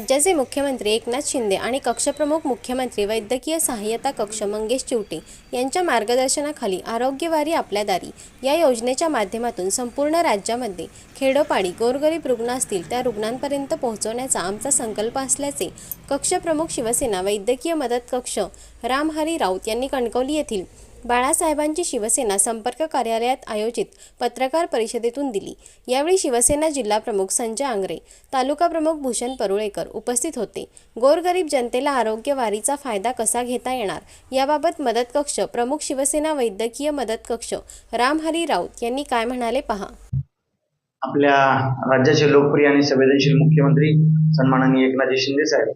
राज्याचे मुख्यमंत्री एकनाथ शिंदे आणि कक्षप्रमुख मुख्यमंत्री वैद्यकीय सहाय्यता कक्ष मंगेश चिवटे यांच्या मार्गदर्शनाखाली आरोग्यवारी आपल्या दारी. या योजनेच्या माध्यमातून संपूर्ण राज्यामध्ये खेडोपाडी गोरगरीब रुग्ण असतील त्या रुग्णांपर्यंत पोहोचवण्याचा आमचा संकल्प असल्याचे कक्षप्रमुख शिवसेना वैद्यकीय मदत कक्ष रामहरी राऊत यांनी कणकवली येथील बाळासाहेबांची शिवसेना संपर्क कार्यालयात आयोजित पत्रकार परिषदेतून दिली. यावेळी शिवसेना जिल्हा प्रमुख संजय आंग्रे तालुका प्रमुख भूषण परुळेकर उपस्थित होते. गोरगरीब जनतेला आरोग्य वारीचा फायदा कसा घेता येणार? याबाबत मदत कक्ष प्रमुख शिवसेना वैद्यकीय मदत कक्ष रामहरी राऊत यांनी काय म्हणाले पहा? आपल्या राज्याचे लोकप्रिय आणि संवेदनशील मुख्यमंत्री सन्माननीय एकनाथजी शिंदे साहेब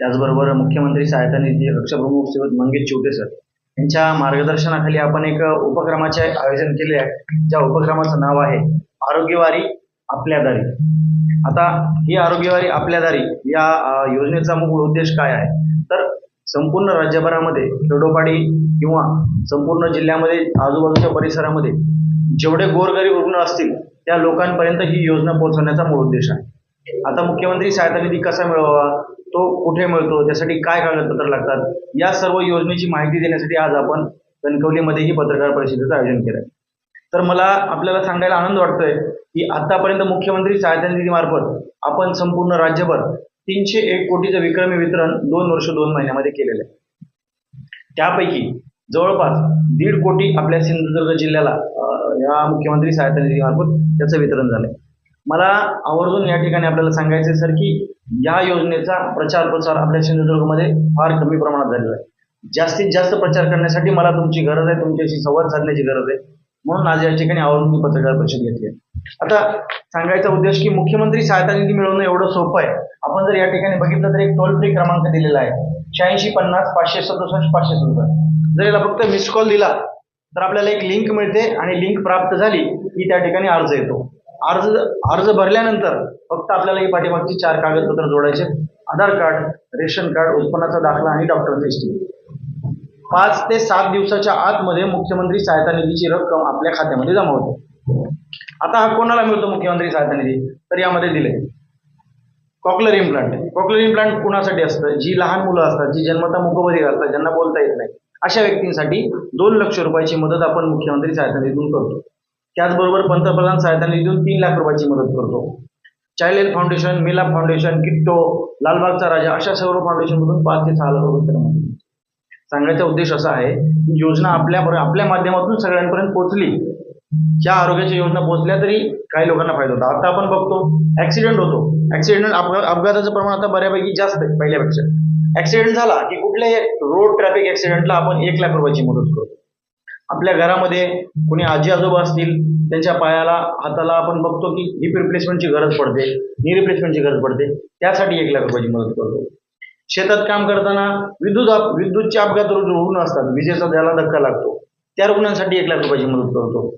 त्याचबरोबर मुख्यमंत्री सहायता निधी कक्षप्रमुख श्रीमत मंगेश चिवटे सर यांच्या मार्गदर्शनाखाली आपण एक उपक्रमाचे आयोजन केले आहे. ज्या उपक्रमाचं नाव आहे आरोग्यवारी आपल्या दारी. आता ही आरोग्यवारी आपल्या दारी या योजनेचा मूळ उद्देश काय आहे? तर संपूर्ण राज्यभरामध्ये खेडोपाडी किंवा संपूर्ण जिल्ह्यामध्ये आजूबाजूच्या परिसरामध्ये जेवढे गोरगरीब रुग्ण असतील त्या लोकांपर्यंत ही योजना पोहोचवण्याचा मूळ उद्देश आहे. आता मुख्यमंत्री सहायता निधी कसा मिळवावा? तो कुठे मिळतो त्यासाठी काय कागदपत्र लागतात या सर्व योजनेची माहिती देण्यासाठी आज आपण कणकवलीमध्ये ही पत्रकार परिषदेचं आयोजन केलं आहे तर मला आपल्याला सांगायला आनंद वाटतोय की आतापर्यंत मुख्यमंत्री सहायता निधीमार्फत आपण संपूर्ण राज्यभर तीनशे एक कोटीचं विक्रमी वितरण दोन वर्ष दोन महिन्यामध्ये केलेलं आहे. त्यापैकी जवळपास दीड कोटी आपल्या सिंधुदुर्ग जिल्ह्याला या मुख्यमंत्री सहायता निधीमार्फत त्याचं वितरण झालंय. मला आवर्जून या ठिकाणी आपल्याला सांगायचं आहे सर की या योजनेचा प्रचार प्रसार आपल्या सिंधुदुर्गमध्ये फार कमी प्रमाणात झालेला आहे. जास्तीत जास्त प्रचार करण्यासाठी मला तुमची गरज आहे तुमच्याशी संवाद साधण्याची गरज आहे. म्हणून आज या ठिकाणी आवर्जून पत्रकार परिषद घेतली आहे. आता सांगायचा उद्देश की मुख्यमंत्री सहायता निधी मिळवणं एवढं सोपं आहे. आपण जर या ठिकाणी बघितलं तर एक टोल फ्री क्रमांक दिलेला आहे. शहाऐंशी पन्नास पाचशे सदुसष्ट पाचशे सदुसष्ट. जर याला फक्त मिस कॉल दिला तर आपल्याला एक लिंक मिळते आणि लिंक प्राप्त झाली की त्या ठिकाणी अर्ज येतो. अर्ज अर्ज भरल्यानंतर फक्त आपल्याला ही पाठीमागची चार कागदपत्र जोडायचे आधार कार्ड रेशन कार्ड उत्पन्नाचा दाखला आणि डॉक्टरचा हिस्ट्री पाच ते सात दिवसाच्या आतमध्ये मुख्यमंत्री सहायता निधीची रक्कम आपल्या खात्यामध्ये जमा होते. आता हा कोणाला मिळतो मुख्यमंत्री सहायता निधी? तर यामध्ये दिले. Cochlear implant. कॉकलर इम्प्लांट कुणासाठी असतं? जी लहान मुलं असतात जी जन्मता मुखबधिर असतात ज्यांना बोलता येत नाही. अशा व्यक्तींसाठी दोन लक्ष रुपयाची मदत आपण मुख्यमंत्री सहायता निधीतून करतो. त्याचबरोबर पंतप्रधान सहायता निधीतून तीन लाख रुपयाची मदत करतो. चाइल्ड हेल्थ फाउंडेशन मिला फाउंडेशन किट्टो लालबागचा राजा अशा सर्व फाउंडेशनमधून पाच ते सहा लाख रुपये मदत सांगायचा उद्देश असा आहे की योजना आपल्या आपल्या माध्यमातून सगळ्यांपर्यंत पोहोचली. ज्या आरोग्याच्या योजना पोहोचल्या तरी काही लोकांना फायदा होता. आता आपण बघतो ऍक्सिडेंट होतो. ऍक्सिडेंट अपघाताचं प्रमाण आता बऱ्यापैकी जास्त आहे पहिल्यापेक्षा. ऍक्सिडेंट झाला की कुठल्याही रोड ट्रॅफिक ऍक्सिडेंटला आपण एक लाख रुपयाची मदत करतो. आपल्या घरामध्ये कोणी आजी आजोबा असतील त्यांच्या पायाला हाताला आपण बघतो की हिप रिप्लेसमेंटची गरज पडते नी रिप्लेसमेंटची गरज पडते. त्यासाठी एक लाख रुपयाची मदत करतो. शेतात काम करताना विद्युत विद्युतचे अपघात रुग्ण असतात. विजेचा ज्याला धक्का लागतो. त्या रुग्णांसाठी एक लाख रुपयाची मदत करतो.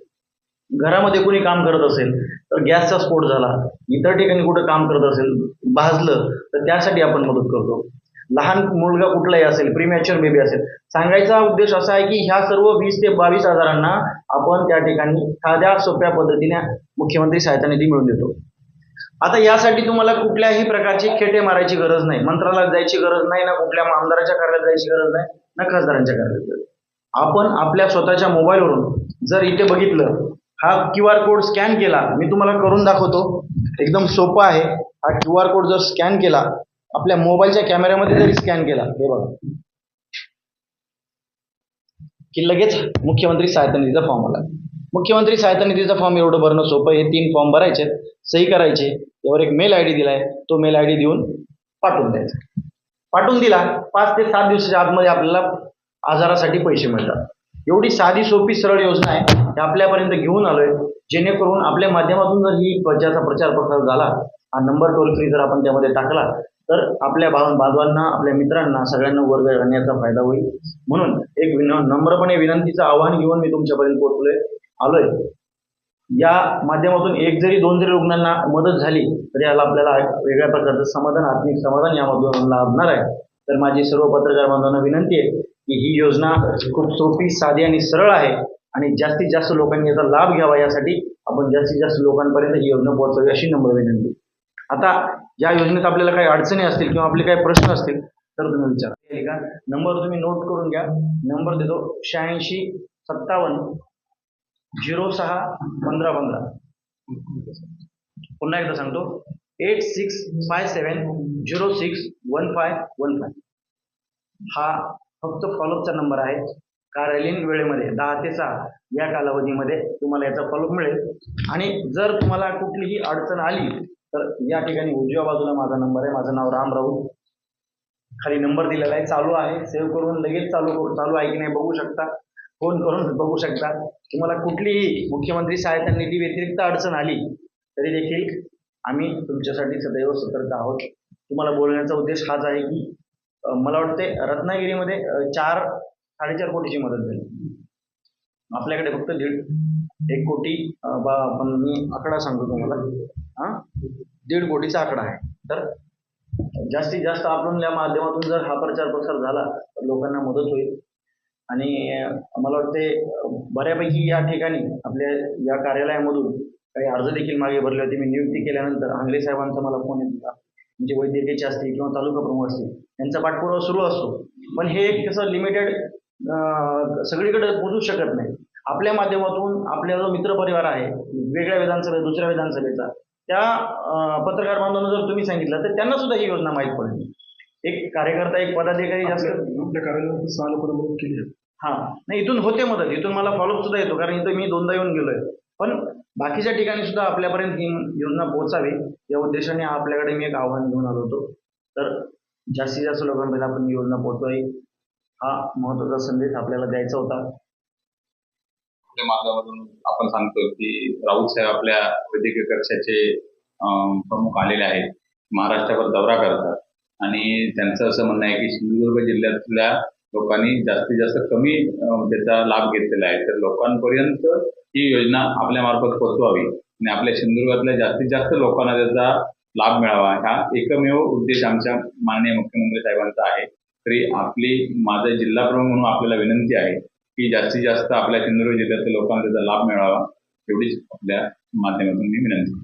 घरामध्ये कोणी काम करत असेल तर गॅसचा स्फोट झाला इतर ठिकाणी कुठं काम करत असेल भाजलं तर त्यासाठी आपण मदत करतो. लहान मुलगा कुठलाही असेल प्रीमॅच्युअर बेबी असेल सांगायचा उद्देश असा आहे की ह्या सर्व वीस ते बावीस हजारांना आपण त्या ठिकाणी साध्या सोप्या पद्धतीने मुख्यमंत्री सहायता निधी मिळवून देतो. आता यासाठी तुम्हाला कुठल्याही प्रकारची खेटे मारायची गरज नाही. मंत्रालयात जायची गरज नाही ना कुठल्या आमदाराच्या कार्यालयात जायची गरज नाही ना खासदारांच्या कार्यालयात गरज आपण आपल्या स्वतःच्या मोबाईलवरून जर इथे बघितलं हा क्यू आर कोड स्कॅन केला मी तुम्हाला करून दाखवतो एकदम सोपा आहे. हा क्यू आर कोड जर स्कॅन केला आपल्या मोबाईलच्या कॅमेऱ्यामध्ये जरी स्कॅन केला हे बघा. की लगेच मुख्यमंत्री सहायता निधीचा फॉर्म आला. मुख्यमंत्री सहायता निधीचा फॉर्म एवढं भरणं सोपं आहे. हे तीन फॉर्म भरायचे सही करायचे. यावर एक मेल आय डी दिलाय. तो मेल आय डी देऊन पाठवून द्यायचा. पाठवून दिला पाच ते सात दिवसाच्या आतमध्ये आपल्याला आजारासाठी पैसे मिळतात. एवढी साधी सोपी सरळ योजना आहे. हे आपल्यापर्यंत घेऊन आलोय. जेणेकरून आपल्या माध्यमातून जर ही प्रचारचा प्रचार प्रसार झाला हा नंबर टोल फ्री जर आपण त्यामध्ये टाकला तर आपल्या भाव बांधवांना आपल्या मित्रांना सगळ्यांना वर्ग राहण्याचा फायदा होईल. म्हणून एक विन नम्रपणे विनंतीचं आव्हान घेऊन मी तुमच्यापर्यंत पोहोचलोय. आलोय. या माध्यमातून एक जरी दोन जरी रुग्णांना मदत झाली तरी याला आपल्याला वेगळ्या प्रकारचं समाधान आत्मिक समाधान यामधून लाभणार आहे. तर माझी सर्व पत्रकार बांधवांना विनंती आहे की ही योजना खूप सोपी साधी आणि सरळ आहे आणि जास्तीत जास्त लोकांनी याचा लाभ घ्यावा यासाठी आपण जास्तीत जास्त लोकांपर्यंत ही योजना पोहोचवावी अशी नम्र विनंती. आता या योजनेत आपल्याला काही अडचणी असतील किंवा आपले काही प्रश्न असतील तर तुम्ही विचारा. आहे का नंबर तुम्ही नोट करून घ्या. नंबर देतो शहाऐंशी सत्तावन्न झिरो सहा पंधरा पंधरा. पुन्हा एकदा सांगतो. Eight six five seven zero six one five one five हा फक्त फॉलोअपचा नंबर आहे. कार्यालयीन वेळेमध्ये दहा ते सहा या कालावधीमध्ये तुम्हाला याचा फॉलोअप मिळेल. आणि जर तुम्हाला कुठलीही अडचण आली तर या ठिकाणी उजव्या बाजूला माझा नंबर आहे. माझं नाव राम राऊत. खाली नंबर दिलेला आहे. चालू आहे. सेव्ह करून लगेच चालू चालू आहे की नाही बघू शकता. फोन करून बघू शकता. तुम्हाला कुठलीही मुख्यमंत्री सहायता निधी व्यतिरिक्त अडचण आली तरी देखील आम्ही तुमच्यासाठी सदैव सतर्क आहोत. तुम्हाला बोलण्याचा उद्देश हाच आहे की मला वाटते रत्नागिरीमध्ये चार साडेचार कोटीची मदत झाली. आपल्याकडे फक्त दीड एक कोटी बा पण मी आकडा सांगतो तुम्हाला. हां? दीड कोटीचा आकडा आहे. तर जास्तीत जास्त आपण या माध्यमातून जर हा प्रचार प्रसार झाला तर लोकांना मदत होईल. आणि मला वाटते बऱ्यापैकी या ठिकाणी आपल्या या कार्यालयामधून काही अर्ज देखील मागे भरले होते. मी नियुक्ती केल्यानंतर आंगले साहेबांचा मला फोन येत होता. म्हणजे वैद्यकीयचे असतील किंवा तालुका प्रमुख असतील यांचा पाठपुरावा सुरू असतो. पण हे एक कसं लिमिटेड सगळीकडे पोचू शकत नाही. आपल्या माध्यमातून आपला जो मित्रपरिवार आहे वेगळ्या विधानसभेत दुसऱ्या विधानसभेचा त्या पत्रकार बांधवांना जर तुम्ही सांगितलं तर त्यांना सुद्धा ही योजना माहीत पडली. एक कार्यकर्ता एक पदाधिकारी जास्त आपल्या केली हा. नाही इथून होते मदत. इथून मला फॉलोअप सुद्धा येतो कारण इथं मी दोनदा येऊन गेलोय. पण बाकीच्या ठिकाणी सुद्धा आपल्यापर्यंत ही योजना पोहोचावी या उद्देशाने आपल्याकडे मी एक आव्हान घेऊन आलो होतो. तर जास्तीत जास्त लोकांपर्यंत आपण ही योजना पोहोचवावी. हा महत्त्वाचा संदेश आपल्याला द्यायचा होता. आपल्या माध्यमातून आपण सांगतो की राऊत साहेब आपल्या वैद्यकीय कक्षाचे प्रमुख आलेले आहेत. महाराष्ट्रावर दौरा करतात. आणि त्यांचं असं म्हणणं आहे की सिंधुदुर्ग जिल्ह्यातल्या लोकांनी जास्तीत जास्त कमी त्याचा लाभ घेतलेला आहे. तर लोकांपर्यंत ही योजना आपल्या मार्फत पोहोचवावी आणि आपल्या सिंधुदुर्गातल्या जास्तीत जास्त लोकांना त्याचा लाभ मिळावा. हा एकमेव उद्देश आमच्या माननीय मुख्यमंत्री साहेबांचा आहे. तरी आपली माझा जिल्हा प्रमुख म्हणून आपल्याला विनंती आहे की जास्तीत जास्त आपल्या सिंधुदुर्ग जिल्ह्यातील लोकांना त्याचा लाभ मिळावा एवढीच आपल्या माध्यमातून मी विनंती